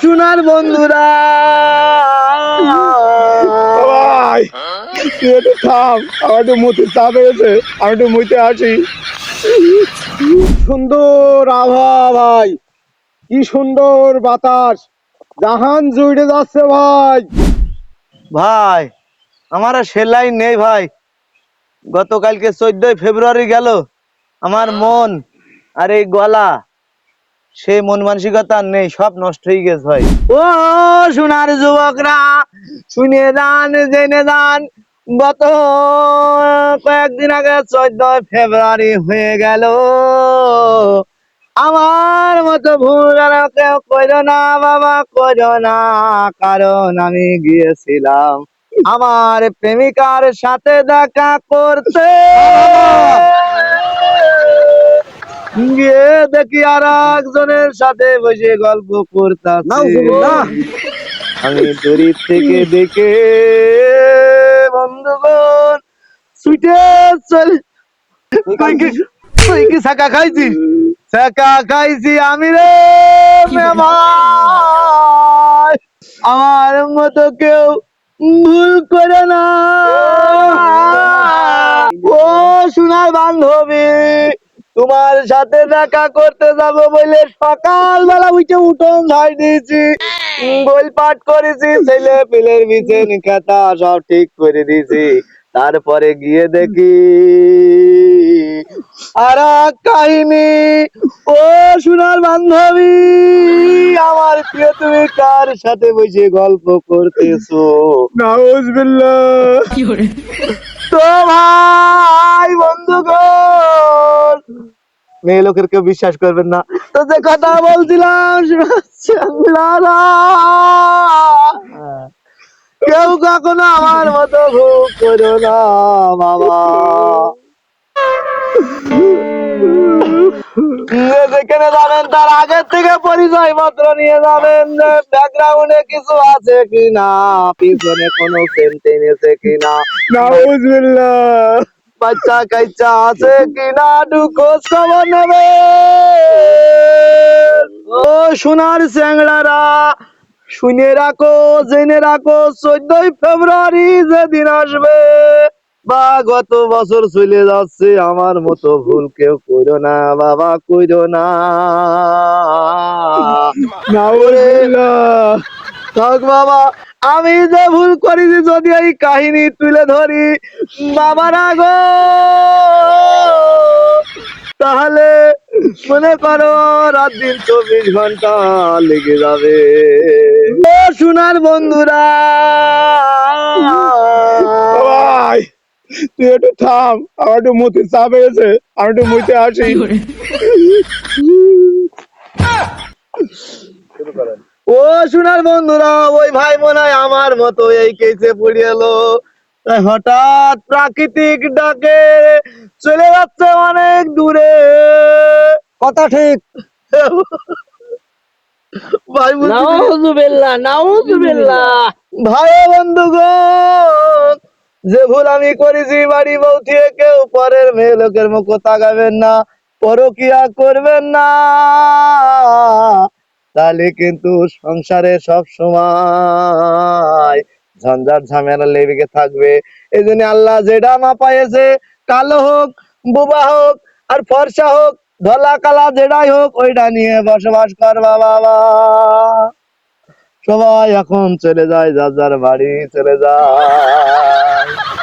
সোনার বন্ধুরা। ভাই তুই একটু থাম আমার একটু মুতে চাপ হয়েছে আমি একটু মুতে আসি সুন্দর আবহাওয়া ভাই। কি সুন্দর বাতাস। জাহান জুড়ে যাচ্ছে ভাই। ভাই আমার আর সেলাই নেই ভাই। গতকালকে চোদ্দই ফেব্রুয়ারি গেল। আমার মন আর এই গলা সেই মন মানসিকতা নেই, সব নষ্ট হয়ে গেছে ভাই। ও সোনার যুবকরা, শুনে যান, জেনে যান, গত কয়েকদিন আগে চোদ্দই ফেব্রুয়ারি হয়ে গেল। আমার মতো ভুল কেউ করো না, বাবা, করো না, কারণ আমি গিয়েছিলাম। আমার প্রেমিকার সাথে দেখা করতে গিয়ে দেখি আর একজনের সাথে বসে গল্প করতাম আমি দূরের থেকে দেখে বন্ধুগণ ছুটে চল তুই কি ছাকা খাইছিস ছাকা খাইছি? আমি রে আমার মতো কেউ ভুল করে না। ও সোনার বান্ধবী। তোমার সাথে দেখা করতে যাব বলে সকালবেলা উঠে উঠোন ঝাড় দিয়েছি। বই পাঠ করেছি ছেলে পিলের বিছেন খাতা সব ঠিক করে দিয়েছি। তারপরে গিয়ে দেখি আর কাহিনী। ও সোনার বান্ধবী আমার প্রিয় তুমি কার সাথে বসে গল্প করতেছো? নাউজবিল্লাহ। তো ভাই মেয়ে লোকের কেউ বিশ্বাস করবেন না। তো যে কথা বলছিলাম কেউ কখনো আমার মতো ভোগ করো না, বাবা। যেখানে যাবেন তার আগের থেকে পরিচয় পত্র নিয়ে যাবেন ব্যাকগ্রাউন্ডে কিছু আছে কিনা পিছনে কোনো সেন্টেন্স কিনা। নাউজবিল্লাহ। বাচ্চা কাচ্চা আছে কিনা ঢুকো সব নেবে। ও সোনার চ্যাংড়ারা শুনে রাখো জেনে রাখো চোদ্দই ফেব্রুয়ারি যেদিন আসবে। বা গত বছর চলে যাচ্ছে আমার মতো ভুল কেউ করো না বাবা করো না। থাক বাবা আমি যে ভুল করেছি যদি এই কাহিনী তুলে ধরি বাবারা গো। তাহলে মনে করো রাত দিন চব্বিশ ঘণ্টা লেগে যাবে। ও সোনার বন্ধুরা। তুই একটু থাম আমার একটু মুতে চাপ হয়েছে আমি একটু মুতে আসি। ও সোনার বন্ধুরা ওই ভাই মনে হয় আমার মতো এই কেসে পড়ে এলো। হঠাৎ প্রাকৃতিক ডাকে চলে যাচ্ছে অনেক দূরে। কথা ঠিক। ভাই। নাউজুবিল্লাহ নাউজুবিল্লাহ। ভাই ও বন্ধুগণ যে ভুল আমি করেছি, বাড়ি বউ থেকে কেউ পরের মেয়ে লোকের মুখ তাকাবেন না, পরকিয়া করবেন না। তাহলে কিন্তু সংসারে সব সময় ঝঞ্ঝাট ঝামেলা লেগে থাকবে। এই জন্য আল্লাহ যেটা মা পাইছে কালো হোক, বোবা হোক, আর ফর্সা হোক ধলা কালা যেটাই হোক, ওইটা নিয়ে বসবাস করবা বাবা। সবাই এখন চলে যায় যার যার বাড়ি চলে যায়।